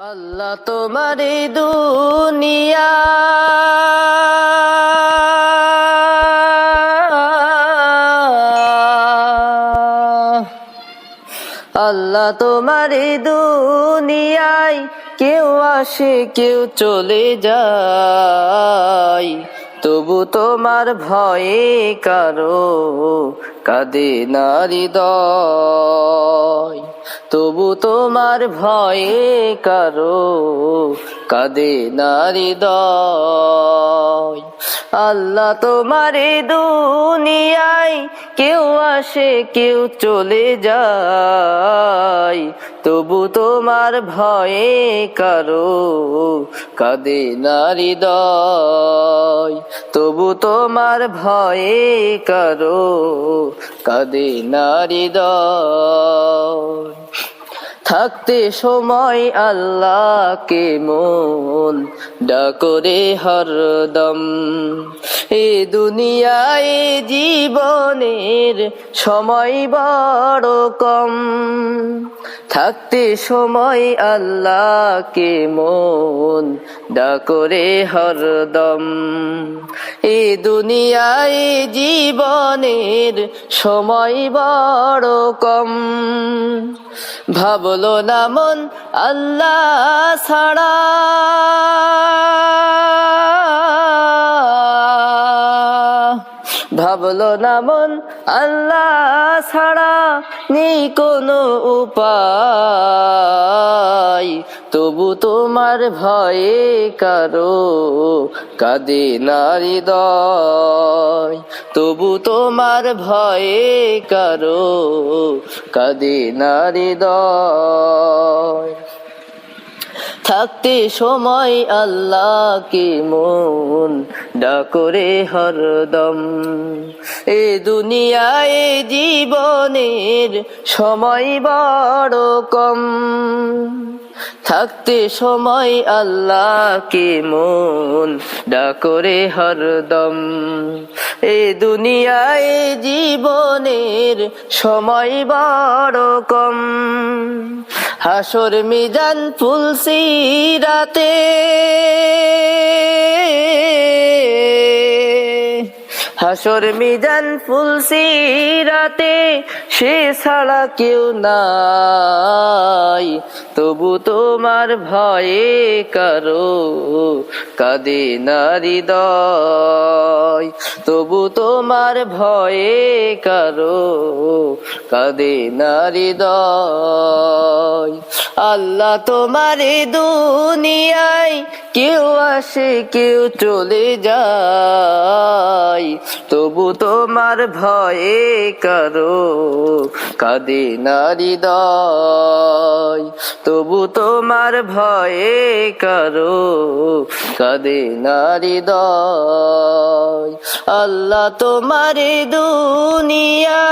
আল্লাহ তোমার দুনিয়া। আল্লাহ তোমার দুনিয়ায় কেউ আসে, কেউ চলে যায়। তবু তোমার ভয়ে কারও কাঁদে নারী দয় তোমার ভয়ে কারও কাঁদে নারী আল্লাহ তোমার দুনিয়ায় কেউ আসে, কেউ চলে যায়। তবু তোমার ভয়ে কারও কাঁদে নারী তবু তোমার ভয়ে কারও কাঁদে নারী থাকতে সময় আল্লাহকে মন ডাকরে হরদম। এ দুনিয়ায় জীবনের সময় বড় কম। থাকতে সময় আল্লাহকে মন ডাকরে হরদম এ দুনিয়ায় জীবনের সময় বড় কম। ভাবলো না মন আল্লাহ ছাড়া। ভাবলো না মন আল্লাহ ছাড়া নেই কোনো উপায়। তবু তোমার ভয়ে কারও কাঁদে নারী দয় তবু তোমার ভয়ে কারও কাঁদে নারী দয় থাকতে সময় আল্লাহকে মন ডাকরে হরদম। এ দুনিয়ায় জীবনের সময় বড় কম। থাকতে সময় আল্লাহকে মন ডাকরে হরদম। এ দুনিয়ায় জীবনের সময় বড় কম। হাসর মিজান ফুলসি রাতে। হাসর মিজান ফুলসি রাতে সে ছাড়া কেউ নাই। তবু তোমার ভয়ে কারও কাঁদে নারী দয় তবু তোমার ভয়ে কারও কাঁদে নারী দয় আল্লাহ তোমার দুনিয়ায় কেউ আসে, কেউ চলে যায়। তবু তোমার ভয়ে কারও, কাঁদে নারী দয়। তবু তোমার ভয়ে কারও, কাঁদে নারী দয়। আল্লাহ তোমার দুনিয়া